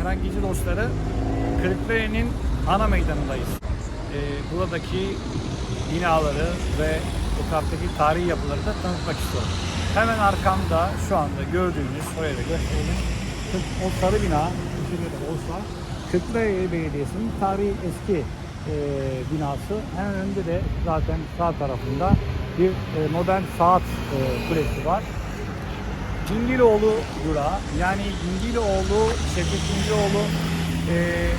herhangi dostları Kırıkkale'nin ana meydanındayız. Ee, buradaki binaları ve etraftaki tarihi yapıları da tanıtmak istiyorum. Hemen arkamda şu anda gördüğünüz, oraya da gösterelim. O sarı bina, içeride de olsa Kırklareli Belediyesi'nin tarihi eski e, binası. Hemen önünde de zaten sağ tarafında bir e, modern saat e, kulesi var. Cingiloğlu durağı yani Cingiloğlu, Şevket Cingiloğlu e,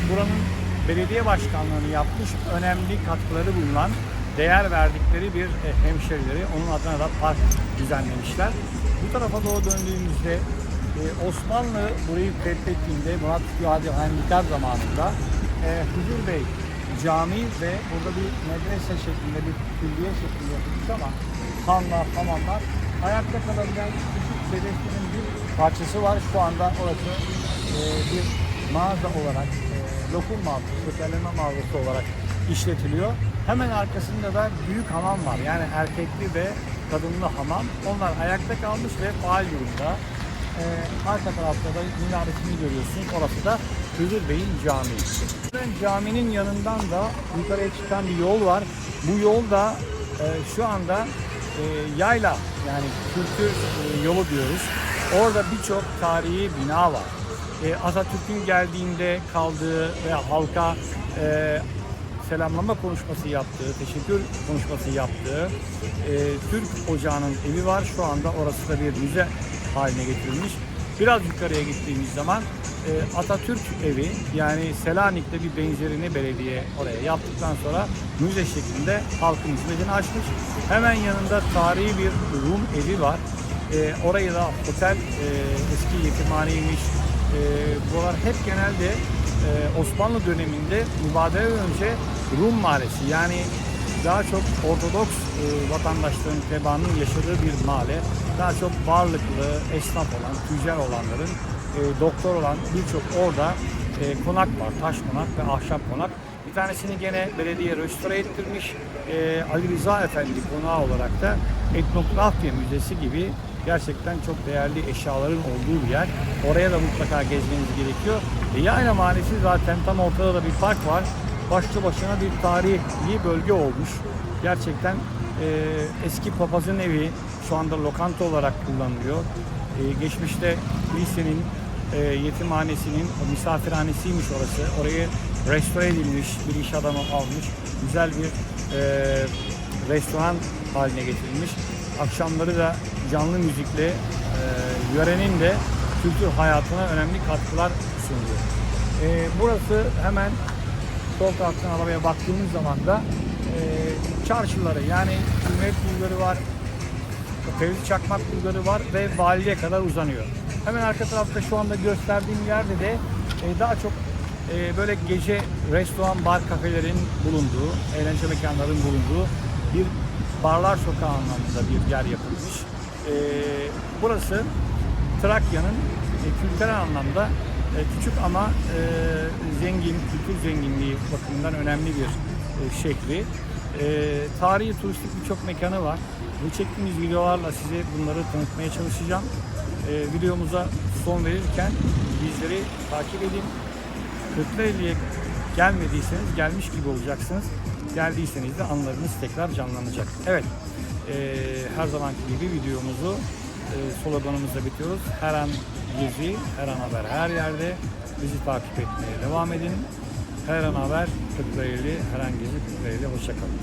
buranın belediye başkanlığını yapmış önemli katkıları bulunan değer verdikleri bir e, hemşerileri onun adına da park düzenlemişler. Bu tarafa doğru döndüğümüzde e, Osmanlı burayı fethettiğinde Murat Fuadi Hamidler zamanında e, Huzur Bey Camii ve burada bir medrese şeklinde bir külliye şeklinde yapılmış ama hanlar, hamamlar ayakta kalabilen küçük Selefli'nin bir parçası var. Şu anda orası e, bir mağaza olarak, e, lokum mağazası, şekerleme mağazası olarak işletiliyor. Hemen arkasında da büyük hamam var. Yani erkekli ve kadınlı hamam. Onlar ayakta kalmış ve faal durumda. E, arka tarafta da minaresini görüyorsunuz. Orası da Hızır Bey'in camii. Caminin yanından da yukarıya çıkan bir yol var. Bu yol da e, şu anda e, yayla yani kültür e, yolu diyoruz. Orada birçok tarihi bina var. E, Atatürk'ün geldiğinde kaldığı ve halka e, selamlama konuşması yaptığı, teşekkür konuşması yaptığı e, Türk Ocağı'nın evi var. Şu anda orası da bir müze haline getirilmiş. Biraz yukarıya gittiğimiz zaman e, Atatürk evi yani Selanik'te bir benzerini belediye oraya yaptıktan sonra müze şeklinde halkın hizmetini açmış. Hemen yanında tarihi bir Rum evi var. E, orayı da otel e, eski yetimhaneymiş. E, buralar hep genelde e, Osmanlı döneminde mübadeleden önce Rum mahallesi yani daha çok Ortodoks e, vatandaşların tebaanın yaşadığı bir mahalle. Daha çok varlıklı, esnaf olan, tüccar olanların, e, doktor olan birçok orada e, konak var. Taş konak ve ahşap konak. Bir tanesini gene belediye restore ettirmiş. E, Ali Rıza Efendi konağı olarak da etnografya müzesi gibi gerçekten çok değerli eşyaların olduğu bir yer. Oraya da mutlaka gezmeniz gerekiyor. E, Yayla Mahallesi zaten tam ortada da bir park var başlı başına bir tarihi bölge olmuş. Gerçekten e, eski papazın evi şu anda lokanta olarak kullanılıyor. E, geçmişte lisenin, e, yetimhanesinin misafirhanesiymiş orası. Orayı restore edilmiş, bir iş adamı almış. Güzel bir e, restoran haline getirilmiş. Akşamları da canlı müzikle e, yörenin de kültür hayatına önemli katkılar sunuyor. E, burası hemen sol taraftan arabaya baktığımız zaman da e, çarşıları yani Cumhuriyet Bulgarı var, Fevzi Çakmak Bulgarı var ve Valiye kadar uzanıyor. Hemen arka tarafta şu anda gösterdiğim yerde de e, daha çok e, böyle gece restoran, bar, kafelerin bulunduğu, eğlence mekanların bulunduğu bir barlar sokağı anlamında bir yer yapılmış. E, burası Trakya'nın e, kültürel anlamda küçük ama e, zengin, kültür zenginliği bakımından önemli bir e, şehri. E, tarihi turistik birçok mekanı var. Bu çektiğimiz videolarla size bunları tanıtmaya çalışacağım. E, videomuza son verirken bizleri takip edin. Kırklareli'ye gelmediyseniz gelmiş gibi olacaksınız. Geldiyseniz de anılarınız tekrar canlanacak. Evet, e, her zamanki gibi videomuzu e, sloganımızla bitiyoruz. Her an gezi, her an haber her yerde. Bizi takip etmeye devam edin. Her an haber Kırklareli, her an gezi Kırklareli. Hoşçakalın.